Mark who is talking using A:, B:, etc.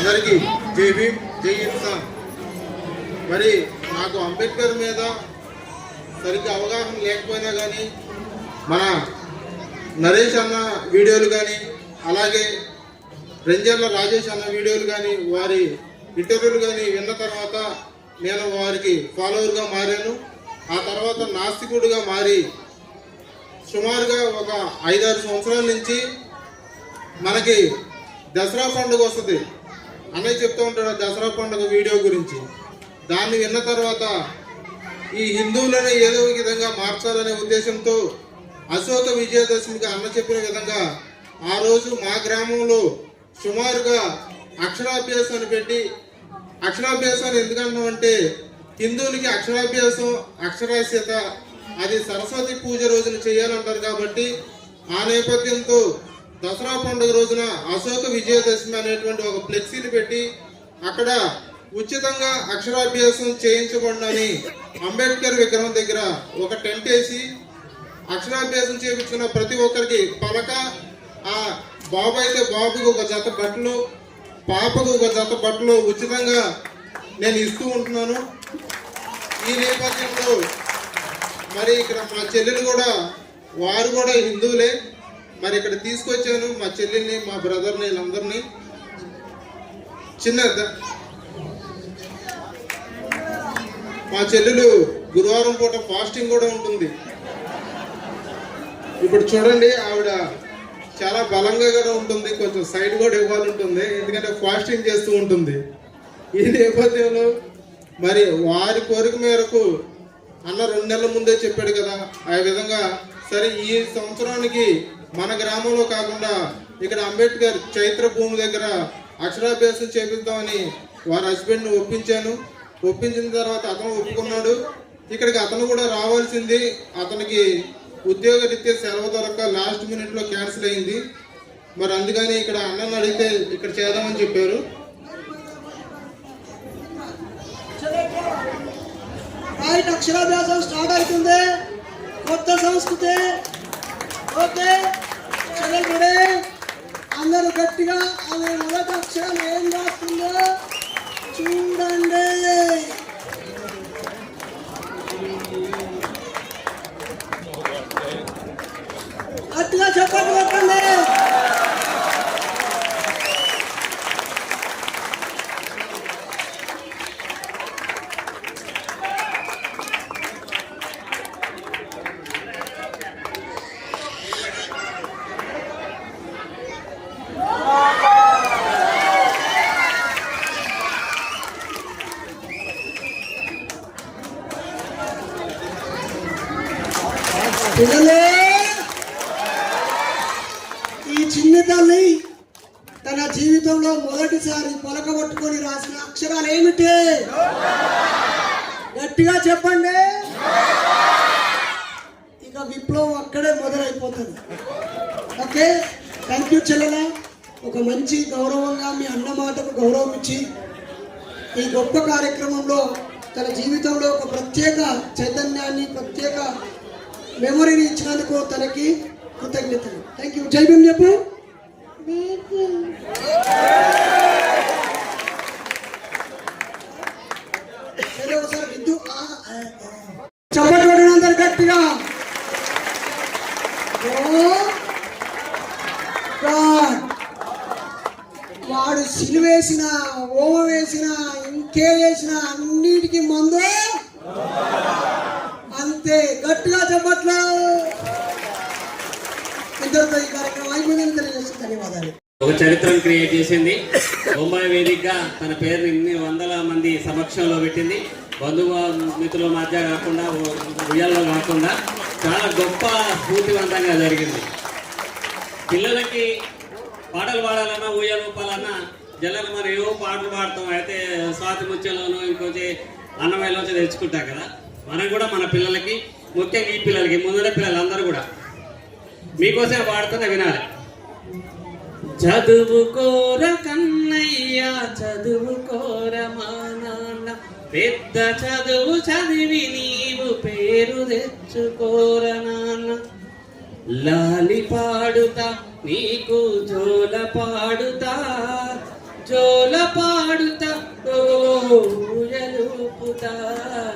A: అందరికీ జై భీమ్ జై ఇన్సాన్ మరి నాకు అంబేద్కర్ మీద సరిగ్గా అవగాహన లేకపోయినా కానీ మన నరేష్ అన్న వీడియోలు కానీ అలాగే రంజన్ల రాజేష్ అన్న వీడియోలు కానీ వారి ఇంటర్వ్యూలు కానీ విన్న తర్వాత నేను వారికి ఫాలోవర్గా మారాను. ఆ తర్వాత నాస్తికుడిగా మారి సుమారుగా ఒక ఐదారు సంవత్సరాల నుంచి మనకి దసరా పండుగ వస్తుంది. అన్నయ్య చెప్తూ ఉంటాడు దసరా పండుగ వీడియో గురించి. దాన్ని విన్న తర్వాత ఈ హిందువులనే ఏదో విధంగా మార్చాలనే ఉద్దేశంతో అశోక విజయదశమికి అన్న చెప్పిన విధంగా ఆ రోజు మా గ్రామంలో సుమారుగా అక్షరాభ్యాసాన్ని పెట్టి అక్షరాభ్యాసాన్ని ఎందుకంటాం అంటే హిందువులకి అక్షరాభ్యాసం అక్షరాస్యత అది సరస్వతి పూజ రోజున చేయాలంటారు కాబట్టి ఆ నేపథ్యంతో దసరా పండుగ రోజున అశోక విజయదశమి అనేటువంటి ఒక ఫ్లెక్సీని పెట్టి అక్కడ ఉచితంగా అక్షరాభ్యాసం చేయించకుండాని అంబేద్కర్ విగ్రహం దగ్గర ఒక టెంట్ వేసి అక్షరాభ్యాసం చేయించుకున్న ప్రతి ఒక్కరికి పలక ఆ బాబు అయితే బాబుకి ఒక జత బట్టలు పాపకు ఒక జత బట్టలు ఉచితంగా నేను ఇస్తూ ఉంటున్నాను. ఈ నేపథ్యంలో మరి ఇక్కడ మా చెల్లెలు కూడా వారు కూడా హిందువులే. మరి ఇక్కడ తీసుకొచ్చాను మా చెల్లిని మా బ్రదర్ని వీళ్ళందరినీ. చిన్న మా చెల్లెలు గురువారం పూట ఫాస్టింగ్ కూడా ఉంటుంది. ఇప్పుడు చూడండి ఆవిడ చాలా బలంగా కూడా ఉంటుంది. కొంచెం సైడ్ కూడా ఇవ్వాలి ఉంటుంది ఎందుకంటే ఫాస్టింగ్ చేస్తూ ఉంటుంది. ఈ నేపథ్యంలో మరి వారి కోరిక మేరకు అన్న రెండు నెలల ముందే చెప్పాడు కదా ఆ విధంగా సరే ఈ సంవత్సరానికి మన గ్రామంలో కాకుండా ఇక్కడ అంబేద్కర్ చైత్ర భూమి దగ్గర అక్షరాభ్యాసం చేపిద్దామని వారి హస్బెండ్ని ఒప్పించాను. ఒప్పించిన తర్వాత అతను ఒప్పుకున్నాడు. ఇక్కడికి అతను కూడా రావాల్సింది అతనికి ఉద్యోగరీత్యా సెలవు దొరక లాస్ట్ మినిట్లో క్యాన్సిల్ అయింది. మరి అందుకని ఇక్కడ అన్నను అడిగితే ఇక్కడ చేద్దామని చెప్పారు.
B: అక్షరాభ్యాసం స్టార్ట్ అవుతుంది. చూసుకుంటే ఓకే చదవబడే అందరూ గట్టిగా ఆమె మొదటి అక్షరం ఏం రాస్తుందో చూడండి గట్టిగా చెప్పండి కొట్టండి పిల్లలే! ఈ చిన్న తల్లి తన జీవితంలో మొదటిసారి పలకబట్టుకొని రాసిన అక్షరాలు ఏమిటి? గట్టిగా చెప్పండి. ఇక విప్లవం అక్కడే మొదలైపోతుంది. ఓకే? థ్యాంక్ యూ చెల్లెల. ఒక మంచి గౌరవంగా మీ అన్న మాటకు గౌరవం ఇచ్చి ఈ గొప్ప కార్యక్రమంలో తన జీవితంలో ఒక ప్రత్యేక చైతన్యాన్ని ప్రత్యేక మెమొరీని ఇచ్చినందుకు తనకి కృతజ్ఞతలు. థ్యాంక్ యూ జై భీమ్ చెప్పు. సరే గట్టిగా. ఓ వాడు సిలువేసిన ఓమ వేసిన ఇంకే వేసిన అన్నిటికీ మందు. అంతే గట్టిగా చెప్పట్లు. ఇద్దరితో ఈ కార్యక్రమం అయిపోయిందని తెలియజేసి ధన్యవాదాలు.
C: ఒక చరిత్రను క్రియేట్ చేసింది. బొమ్మాయి వేదికగా తన పేరుని ఇన్ని వందల మంది సమక్షంలో పెట్టింది. బంధువు మిత్రుల మధ్య కాకుండా ఉయ్యాల్లో కాకుండా చాలా గొప్ప స్ఫూర్తివంతంగా జరిగింది. పిల్లలకి పాటలు పాడాలన్నా ఉయ్యాలు ఊపాలన్నా జల్లలు మనం ఏవో పాటలు పాడతాం అయితే స్వాతి ముత్యంలోనూ ఇంకొచ్చి అన్నమయ్యలోంచి తెచ్చుకుంటాం కదా. మనం కూడా మన పిల్లలకి ముఖ్యంగా ఈ పిల్లలకి ముందర పిల్లలందరూ కూడా. మీకోసం పాడుతున్న వినాలి. చదువుకోర కన్నయ్య చదువుకోర మా నాన్న. పెద్ద చదువు చదివి నీవు పేరు తెచ్చుకోర నాన్న. లాలి పాడుతా నీకు జోల పాడుతా. జోల చూపుతా